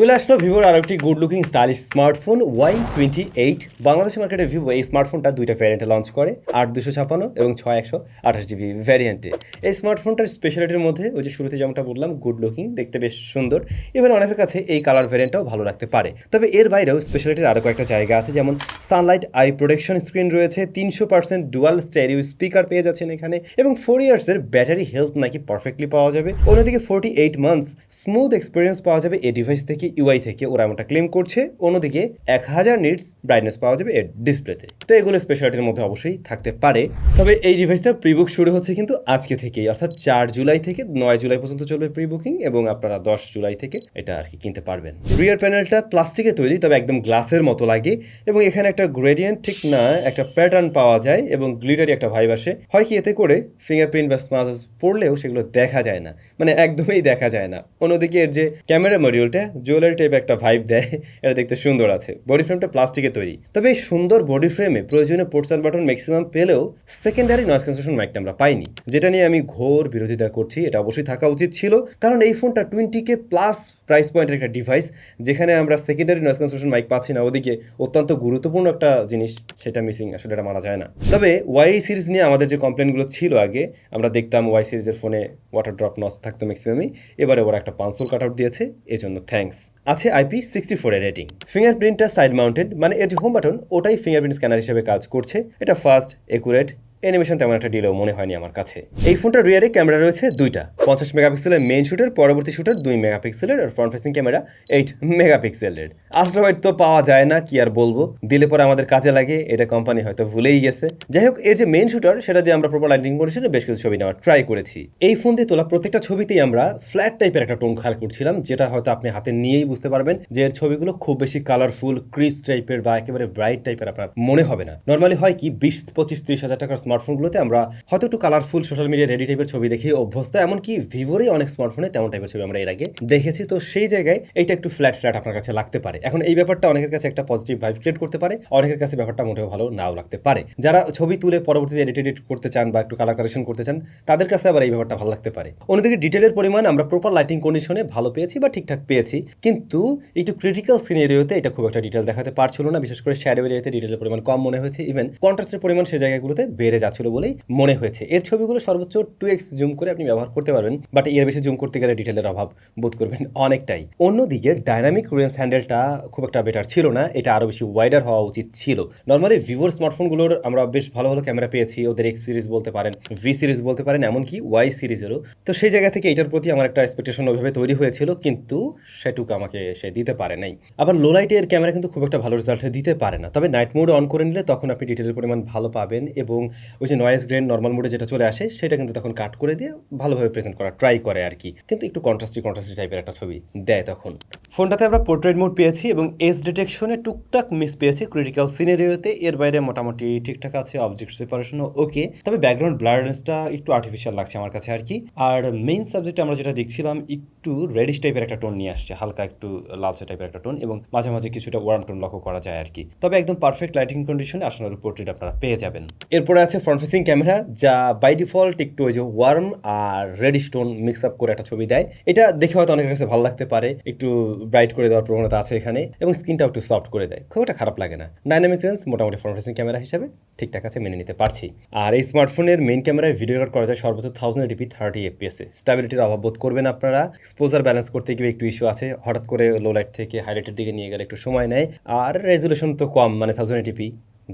চলে আসলো ভিভোর আরও একটি good looking stylish smartphone Y twenty eight Bangladesh মার্কেটে ভিভো এই স্মার্টফোনটা দুইটা ভ্যারিয়েন্টে লঞ্চ করে, আট দুশো ছাপান্ন এবং ছয় একশো আঠাশ জিবি ভ্যারিয়েন্টে এই স্মার্টফোনটার স্পেশালিটির মধ্যে ওই যে শুরুতে যেমনটা বললাম গুড লুকিং দেখতে বেশ সুন্দর। ইভেন অনেকের কাছে এই কালার ভ্যারিয়েন্টটাও ভালো লাগতে পারে। তবে এর বাইরেও স্পেশালিটির আরও কয়েকটা জায়গা আছে, যেমন সানলাইট আই প্রোটেকশন স্ক্রিন রয়েছে, তিনশো পার্সেন্ট ডুয়াল স্টেরিও স্পিকার পেয়ে যাচ্ছেন এখানে, এবং ফোর ইয়ার্সের ব্যাটারি হেলথ নাকি পারফেক্টলি পাওয়া যাবে। অন্যদিকে forty eight months smooth experience পাওয়া যাবে এই ডিভাইস থেকে। ইউআই থেকে ওরা এমনটা ক্লেম করছে, অন্যদিকে এক হাজার নিটস ব্রাইটনেস পাওয়া যাবে এর ডিসপ্লেতে তো এগুলো স্পেশালিটির মধ্যে অবশ্যই থাকতে পারে। তবে এই ডিভাইসটা প্রি বুক শুরু হচ্ছে কিন্তু আজকে থেকেই, অর্থাৎ চার জুলাই থেকে নয় জুলাই পর্যন্ত চলবে প্রি বুকিং এবং আপনারা দশ জুলাই থেকে এটা আর কি কিনতে পারবেন। রিয়ার প্যানেলটা প্লাস্টিকে তৈরি, তবে একদম গ্লাসের মতো লাগে এবং এখানে একটা গ্রেডিয়েন্ট ঠিক না, একটা প্যাটার্ন পাওয়া যায় এবং গ্লিটারি একটা ভাইব আসে। হয় কি এতে করে ফিঙ্গারপ্রিন্ট বা স্মাজেস পড়লেও সেগুলো দেখা যায় না মানে একদমই দেখা যায় না। অন্যদিকে এর যে ক্যামেরা মডিউলটা জুয়েলারি টাইপ একটা ভাইব দেয়, এটা দেখতে সুন্দর আছে। বডি ফ্রেমটা প্লাস্টিকে তৈরি। তবে এই সুন্দর বডি ফ্রেমে প্রয়োজনীয় পোর্টস অ্যান্ড বাটন ম্যাক্সিমাম পেলেও সেকেন্ডারি নয়েজ ক্যান্সেলেশন মাইকটা আমরা পাইনি। যেটা নিয়ে আমি ঘোর বিরোধিতা করছি, এটা অবশ্যই থাকা উচিত ছিল। কারণ এই ফোনটা টোয়েন্টি কে প্লাস প্রাইস পয়েন্টের একটা ডিভাইস যেখানে আমরা সেকেন্ডারি নয়েজ ক্যান্সেলেশন মাইক পাচ্ছি না। ওদিকে অত্যন্ত গুরুত্বপূর্ণ একটা জিনিস, সেটা মিসিং আসলে এটা মানা যায় না। তবে ওয়াই সিরিজ নিয়ে আমাদের যে কমপ্লেনগুলো ছিল আগে, আমরা দেখতাম ওয়াই সিরিজের ফোনে ওয়াটার ড্রপ নস থাকতো ম্যাক্সিমামই এবারে ওরা একটা পাঁচশোল কাট আউট দিয়েছে, এজন্য থ্যাঙ্কস আছে আইপি সিক্সটি ফোরের রেটিং ফিঙ্গারপ্রিন্টটা সাইড মাউন্টেড মানে এর যে হোম বাটন ওটাই ফিঙ্গারপ্রিন্ট স্ক্যানার হিসেবে কাজ করছে। এটা ফাস্ট একুরেট অ্যানিমেশন তেমন একটা ডিলেও মনে হয়নি আমার কাছে। এই ফোনটার রিয়ারে ক্যামেরা রয়েছে দুইটা। পঞ্চাশ মেগাপিক্সেলের মেন শুটের পরবর্তী শুটার দুই মেগাপিক্সেলের আর ফ্রন্ট ফেসিং ক্যামেরা এইট মেগাপিক্সেলের আলট্রাওয়াইড তো পাওয়া যায় না, কি আর বলব? দিলে পরে আমাদের কাজে লাগে, এটা কোম্পানি হয়তো ভুলেই গেছে। যাই হোক, এর যে মেইন শুটার সেটা দিয়ে আমরা প্রপার লাইটিং কন্ডিশনে বেশ কিছু ছবি নেওয়ার ট্রাই করেছি। এই ফোন দিয়ে তোলা প্রত্যেকটা ছবিতেই আমরা ফ্ল্যাট টাইপের একটা টোন খেয়াল করছিলাম, যেটা হয়তো আপনি হাতে নিয়েই বুঝতে পারবেন যে এর ছবিগুলো খুব বেশি কালারফুল ক্রিস টাইপের বা একেবারে ব্রাইট টাইপের আপনার মনে হবে না। নর্মালি হয় কি, বিশ, পঁচিশ, ত্রিশ হাজার টাকার স্মার্টফোনগুলোতে আমরা হয়তো একটু কালারফুল সোশ্যাল মিডিয়া রেডি টাইপের ছবি দেখি, অভ্যস্ত। এমনকি ভিভোরই অনেক স্মার্টফোনে তেমন টাইপের ছবি আমরা এর আগে দেখেছি। তো সেই জায়গায় এটা একটু ফ্ল্যাট ফ্ল্যাট আপনার কাছে লাগতে পারে। এখন এই ব্যাপারটা অনেকের কাছে একটা পজিটিভ ভাইব ক্রিয়েট করতে পারে, অনেকের কাছে ব্যাপারটা মোটেও ভালো নাও লাগতে পারে। যারা ছবি তুলে পরবর্তীতে এডিট এডিট করতে চান বা একটু কালার কারেকশন করতে চান, তাদের কাছে আবার এই ব্যাপারটা ভালো লাগতে পারে। অন্যদিকে ডিটেলের পরিমাণ আমরা প্রপার লাইটিং কন্ডিশনে ভালো পেয়েছি বা ঠিকঠাক পেয়েছি। কিন্তু একটু ক্রিটিক্যাল সিনেরিওতে এটা খুব একটা ডিটেল দেখাতে পারছিল না। বিশেষ করে শ্যাডো এরিয়াতে ডিটেলের পরিমাণ কম মনে হয়েছে। ইভেন কন্ট্রাস্টের পরিমাণ সেই জায়গাগুলোতে বেড়ে যাচ্ছিল বলেই মনে হয়েছে। এর ছবিগুলো সর্বোচ্চ টু এক্স জুম করে আপনি ব্যবহার করতে পারবেন বাট এর বেশি জুম করতে গেলে ডিটেলের অভাব বোধ করবেন অনেকটাই। অন্যদিকে ডাইনামিক রেঞ্জ হ্যান্ডেলটা খুব একটা বেটার ছিল না, এটা আরও বেশি ওয়াইডার হওয়া উচিত ছিল। নর্মালি ভিভোর স্মার্টফোনগুলোর আমরা বেশ ভালো ভালো ক্যামেরা পেয়েছি, ওদের এক্স সিরিজ বলতে পারেন ভি সিরিজ বলতে পারেন, এমনকি ওয়াই সিরিজেরও তো সেই জায়গা থেকে এটার প্রতি আমার একটা এক্সপেকটেশন ওইভাবে তৈরি হয়েছিল, কিন্তু সেটুকু আমাকে সে দিতে পারে নাই। আবার লো লাইটের ক্যামেরা কিন্তু খুব একটা ভালো রেজাল্ট দিতে পারে না। তবে নাইট মোড অন করে নিলে তখন আপনি ডিটেলের পরিমাণ ভালো পাবেন এবং ওই যে নয়েজ গ্রেন নর্মাল মোডে যেটা চলে আসে সেটা কিন্তু তখন কাট করে দিয়ে ভালোভাবে প্রেজেন্ট করা ট্রাই করে আর কি। কিন্তু একটু কন্ট্রাস্টি কন্ট্রাস্টি টাইপের একটা ছবি দেয় তখন। ফোনটাতে আমরা পোর্ট্রেট মোড পেয়েছি এবং এজ ডিটেকশনে টুকটাক মিস পেয়েছি। ক্রিটিক্যাল সিনারিওতে এর বাইরে মোটামুটি ঠিকঠাক আছে অবজেক্ট সেপারেশনও ওকে তবে ব্যাকগ্রাউন্ড ব্লারনেসটা একটু আর্টিফিশিয়াল লাগছে আমার কাছে আর কি। আর মেইন সাবজেক্টে আমরা যেটা দেখছিলাম একটু রেডিশ টাইপের একটা টোন নিয়ে আসছে হালকা একটু লালচে টাইপের একটা টোন এবং মাঝে মাঝে কিছুটা ওয়ার্ম টোন লক্ষ্য করা যায় আর কি। তবে একদম পারফেক্ট লাইটিং কন্ডিশনে আসলে পোর্ট্রেট আপনারা পেয়ে যাবেন। এরপরে আছে ফ্রন্ট ফেসিং ক্যামেরা যা বাই ডিফল্ট একটু ওই যে ওয়ার্ম আর রেডিশ স্টোন মিক্স আপ করে একটা ছবি দেয়। এটা দেখে হয়তো অনেকের কাছে ভালো লাগতে পারে, একটু ব্রাইট করে দেওয়ার প্রবণতা আছে এখানে, এবং স্ক্রিনটাও একটু সফট করে দেয়। খুব একটা খারাপ লাগে না। ডাইনামিক রেঞ্জ মোটামুটি ফ্রন্ট ফেসিং ক্যামেরা হিসাবে ঠিকঠাক আছে, মেনে নিতে পারছি। আর এই স্মার্টফোনের মেইন ক্যামেরায় ভিডিও রেকর্ড করা যায় সর্বোচ্চ থাউজেন্ড এডিপি থার্টি এফপিএসে স্টেবিলিটির অভাব বোধ করবেন আপনারা। এক্সপোজার ব্যালেন্স করতে গিয়ে একটু ইস্যু আছে। হঠাৎ করে লো লাইট থেকে হাইলাইটের দিকে নিয়ে গেলে একটু সময় নেয়। আর রেজুলেশন তো কম মানে থাউজেন্ড এটিপি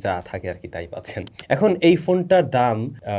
যা থাকে আর কি, তাই পাচ্ছেন। এখন এই ফোনটার দাম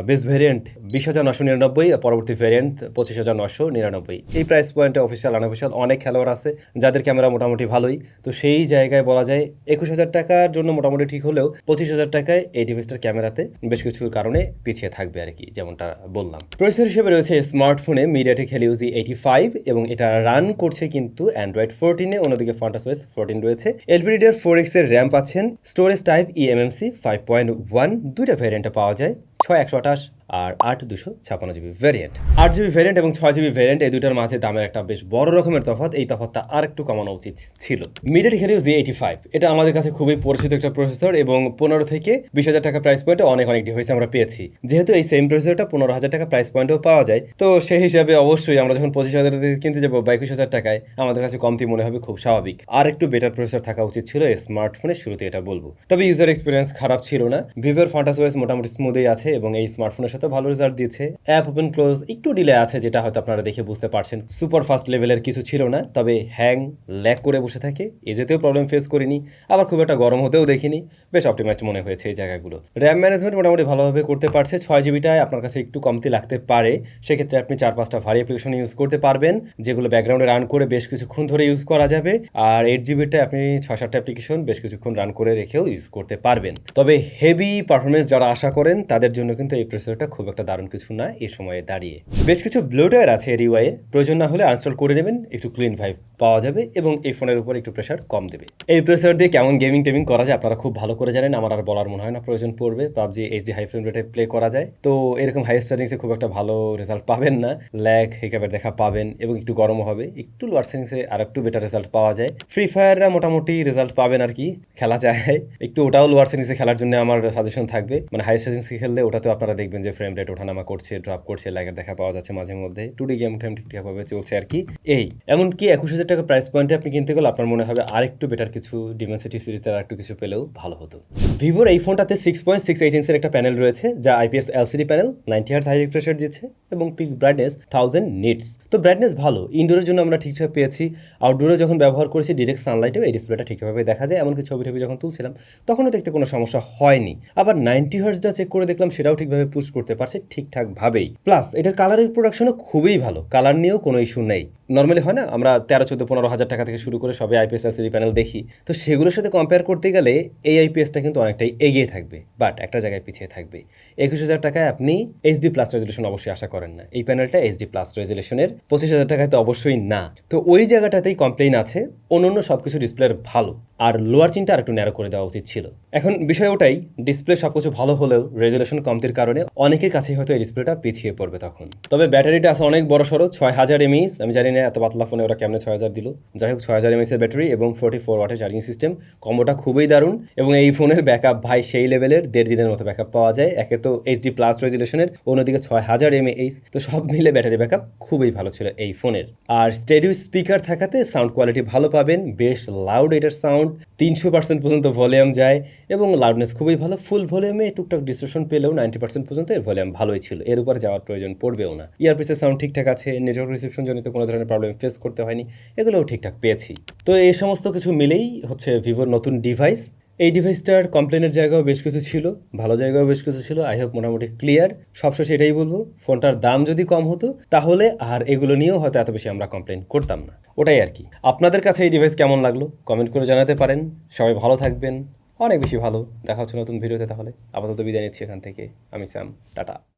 বেস ভ্যারিয়েন্ট বিশ হাজার নশো নিরানব্বই, পরবর্তী ভ্যারিয়েন্ট পঁচিশ হাজার নশো নিরানব্বই। এই প্রাইস পয়েন্টে অফিসিয়াল আনঅফিসিয়াল অনেক খেলোয়াড় আছে, যাদের ক্যামেরা মোটামুটি ভালোই। তো সেই জায়গায় বলা যায় একুশ হাজার টাকার জন্য মোটামুটি ঠিক হলেও পঁচিশ হাজার টাকায় এই ডিভাইসটার ক্যামেরাতে বেশ কিছু কারণে পিছিয়ে থাকবে আর কি, যেমনটা বললাম। প্রসেসর হিসেবে রয়েছে স্মার্টফোনে মিডিয়াটেক হেলিউজি এইটি ফাইভ এবং এটা রান করছে কিন্তু অ্যান্ড্রয়েড ফোরটিনে অন্যদিকে ফন্টাস ওয়েস ফোরটিন রয়েছে। এলপিডিডার ফোর এক্সের র্যাম পাচ্ছেন। Storage type eMMC five point one দুইটা ভ্যারিয়েন্টে পাওয়া যায় ছয় একশো আঠাশ। আর আট দুশো ছাপান্ন জিবি ভ্যারিয়েন্ট আট জিবি ভ্যারিয়েন্ট এবং ছয় জিবি ভ্যারিয়েন্ট এই দুটার মাঝে দামের একটা বেশ বড় রকমের তফাৎ। এই তফাৎটা আর একটু কমানো উচিত ছিল। MediaTek Helio G eighty five এটা আমাদের কাছে খুবই পরিচিত একটা প্রসেসর এবং পনেরো থেকে বিশ হাজার টাকা প্রাইস পয়েন্টে অনেক অনেক ডিভাইস আমরা পেয়েছি। যেহেতু এই সেম প্রসেসরটা পনেরো হাজার টাকা প্রাইস পয়েন্টেও পাওয়া যায়, তো সেই হিসাবে অবশ্যই আমরা যখন পঁচিশ হাজার কিনতে যাব বা একুশ হাজার টাকায়, আমাদের কাছে কমতি মনে হবে, খুব স্বাভাবিক। আর একটু বেটার প্রসেসর থাকা উচিত ছিল এই স্মার্টফোনের শুরুতে এটা বলব। তবে ইউজার এক্সপিরিয়েন্স খারাপ ছিল না। ভিভোর ফন্টাস ওয়েস মোটামুটি স্মুথই আছে এবং এই স্মার্টফোনের সাথে ভালো রেজাল্ট দিয়েছে। অ্যাপ ওপেন ক্লোজ একটু ডিলে আছে যেটা হয়তো আপনারা দেখে বুঝতে পারছেন। সুপার ফাস্ট লেভেলের কিছু ছিল না, তবে হ্যাং ল্যাক করে বসে থাকে। এজেতেও প্রবলেম ফেস করিনি, আবার খুব একটা গরম হতেও দেখিনি। বেশ অপটিমাইজড মনে হয়েছে এই জায়গাগুলো। র্যাম ম্যানেজমেন্ট মোটামুটি ভালোভাবে করতে পারছে। ছয় জিবিটায় আপনার কাছে একটু কমতি লাগতে পারে। সেক্ষেত্রে আপনি চার পাঁচটা ভারী অ্যাপ্লিকেশন ইউজ করতে পারবেন, যেগুলো ব্যাকগ্রাউন্ডে রান করে বেশ কিছুক্ষণ ধরে ইউজ করা যাবে। আর এইট জিবিটায় আপনি ছয় সাতটা অ্যাপ্লিকেশন বেশ কিছুক্ষণ রান করে রেখেও ইউজ করতে পারবেন। তবে হেভি পারফরমেন্স যারা আশা করেন, তাদের জন্য কিন্তু এই প্রসেসরটা খুব একটা দারুণ কিছু না এই সময়ে দাঁড়িয়ে। বেশ কিছু ব্লোটার আছে এর ইউআইয়ে প্রয়োজন না হলে আনস্টল করে নেবেন, একটু ক্লিন ভাইব পাওয়া যাবে এবং এই ফোনের উপর একটু প্রেশার কম দেবে। এই প্রসেসর দিয়ে কেমন গেমিং টেমিং করা যায় আপনারা খুব ভালো করে জানেন, আমার আর বলার মনে হয় না প্রয়োজন পড়বে, পাবজি এইচডি হাই ফ্রেম রেটে প্লে করা যায়। তো এরকম হাই সেটিংসে খুব একটা ভালো রেজাল্ট পাবেন না ল্যাগ হিকাবের দেখা পাবেন এবং একটু গরমও হবে, একটু লোয়ার সেটিংসে আর একটু বেটার রেজাল্ট পাওয়া যায়। ফ্রি ফায়াররা মোটামুটি রেজাল্ট পাবেন আর কি, খেলা যায়। একটু ওটাও লোয়ার সেটিংসে খেলার জন্য আমার সাজেশন থাকবে মানে হাই সেটিংসে খেললে ওটাতেও আপনারা দেখবেন যে ফ্রেম রেট ওঠানামা করছে ড্রপ করছে ল্যাগের দেখা পাওয়া যাচ্ছে মাঝে মধ্যে। টু ডি গেম টেম ঠিকঠাকভাবে চলছে আর কি। এই, এমনকি একুশ হাজার টাকা প্রাইস পয়েন্টে আপনি কিনতে গেলে আপনার মনে হবে আরেকটু বেটার কিছু ডিমেন্সিটি সিরিজের আর একটু কিছু পেলেও ভালো হতো। ভিভোর এই ফোনটাতে সিক্স পয়েন্ট সিক্স এইট ইঞ্চের একটা প্যানেল রয়েছে, যা IPS LCD panel ninety hertz high refresh rate দিচ্ছে এবং পিক ব্রাইটনেস থাউজেন্ড নিটস তো ব্রাইটনেস ভালো ইনডোরের জন্য আমরা ঠিকঠাক পেয়েছি। আউটডোরে যখন ব্যবহার করেছি ডিরেক্ট সানলাইটেও এই ডিসপ্লেটা ঠিকঠাকভাবে দেখা যায়। এমনকি ছবি টবি যখন তুলছিলাম, তখনও দেখতে কোনো সমস্যা হয়নি। আবার নাইনটি হার্সটা চেক করে দেখলাম, সেটাও ঠিকভাবে পুশ করতে পারছে ঠিকঠাকভাবেই। প্লাস এটার কালারের প্রোডাকশনও খুবই ভালো। কালার নিয়েও কোনো ইস্যু নেই। নর্মালি হয় না, আমরা তেরো, চোদ্দ, পনেরো হাজার টাকা থেকে শুরু করে সবাই আইপিএস এলসিডি প্যানেল দেখি। তো সেগুলোর সাথে কম্পেয়ার করতে গেলে এই আইপিএসটা কিন্তু অনেকটাই এগিয়ে থাকবে বাট একটা জায়গায় পিছিয়ে থাকবে। একুশ হাজার টাকায় আপনি এইচডি প্লাস রেজলিউশন অবশ্যই আশা করেন না। এই প্যানেলটা এইচডি প্লাস রেজুলেশনের পঁচিশ হাজার টাকায় তো অবশ্যই না। তো ওই জায়গাটাতেই কমপ্লেইন আছে, অন্যান্য সব কিছু ডিসপ্লের ভালো, আর লোয়ার চিনটা আর একটু ন্যারো করে দেওয়া উচিত ছিল। এখন বিষয় ওটাই ডিসপ্লে সব কিছু ভালো হলেও রেজলিউশন কমতির কারণে অনেকের কাছেই হয়তো এই ডিসপ্লেটা পিছিয়ে পড়বে তখন। তবে ব্যাটারিটা আছে অনেক বড় সড়ো ছয় হাজার এমএইচ আমি জানি না এত পাতলা ফোনে ওরা কেমনে ছয় হাজার দিল? যাই হোক, ছয় হাজার এমএইচের ব্যাটারি এবং ফোর্টি ফোর ওয়াটের চার্জিং সিস্টেম কম্বোটা খুবই দারুণ এবং এই ফোনের ব্যাকআপ ভাই সেই লেভেলের দেড় দিনের মতো ব্যাকআপ পাওয়া যায়। একে তো এইচডি প্লাস রেজুলেশনের অন্যদিকে ছয় হাজার এমএইচ তো সব মিলে ব্যাটারি ব্যাকআপ খুবই ভালো ছিল এই ফোনের আর স্টেডিও স্পিকার থাকাতে সাউন্ড কোয়ালিটি ভালো পাবেন, বেশ লাউড এটার সাউন্ড তিনশো পার্সেন্ট পর্যন্ত ভলিউম যায় এবং লাউডনেস খুবই ভালো ফুল ভলিউমে টুকটাক ডিস্ট্রেশন পেলেও নাইনটি পার্সেন্ট পর্যন্ত এর ভলিউম ভালোই ছিল, এর উপর যাওয়ার প্রয়োজন পড়বেও না। ইয়ারপিসের সাউন্ড ঠিকঠাক আছে নেটওয়ার্ক রিসেপশন জনিত কোনো ধরনের প্রবলেম ফেস করতে হয়নি, এগুলোও ঠিকঠাক পেয়েছি। তো এই সমস্ত কিছু মিলেই হচ্ছে ভিভোর নতুন ডিভাইস এই ডিভাইসটার কমপ্লেনের জায়গাও বেশ কিছু ছিল, ভালো জায়গাও বেশ কিছু ছিল আই হোপ মোটামুটি ক্লিয়ার সবশেষে এটাই বলব, ফোনটার দাম যদি কম হতো, তাহলে আর এগুলো নিয়েও হয়তো এত বেশি আমরা কমপ্লেন করতাম না। ওটাই আর কি। আপনাদের কাছে এই ডিভাইস কেমন লাগল? কমেন্ট করে জানাতে পারেন। সবাই ভালো থাকবেন। অনেক বেশি ভালো। দেখা হচ্ছে নতুন ভিডিওতে তাহলে। আপাতত বিদায় নিচ্ছি এখান থেকে। আমি স্যাম টাটা।